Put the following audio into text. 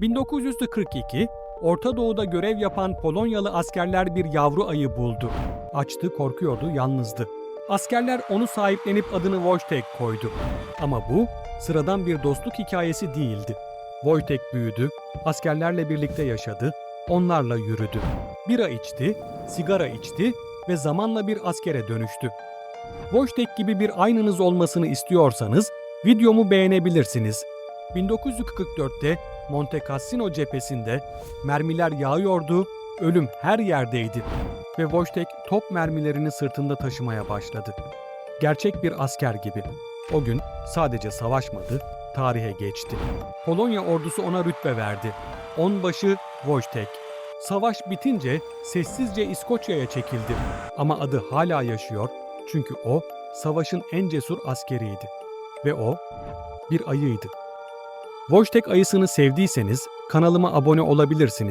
1942, Orta Doğu'da görev yapan Polonyalı askerler bir yavru ayı buldu. Açtı, korkuyordu, yalnızdı. Askerler onu sahiplenip adını Wojtek koydu. Ama bu sıradan bir dostluk hikayesi değildi. Wojtek büyüdü, askerlerle birlikte yaşadı, onlarla yürüdü. Bira içti, sigara içti ve zamanla bir askere dönüştü. Wojtek gibi bir aynınız olmasını istiyorsanız videomu beğenebilirsiniz. 1944'te Monte Cassino cephesinde mermiler yağıyordu, ölüm her yerdeydi ve Wojtek top mermilerini sırtında taşımaya başladı. Gerçek bir asker gibi. O gün sadece savaşmadı, tarihe geçti. Polonya ordusu ona rütbe verdi. Onbaşı Wojtek. Savaş bitince sessizce İskoçya'ya çekildi. Ama adı hala yaşıyor çünkü o savaşın en cesur askeriydi. Ve o bir ayıydı. Wojtek ayısını sevdiyseniz kanalıma abone olabilirsiniz.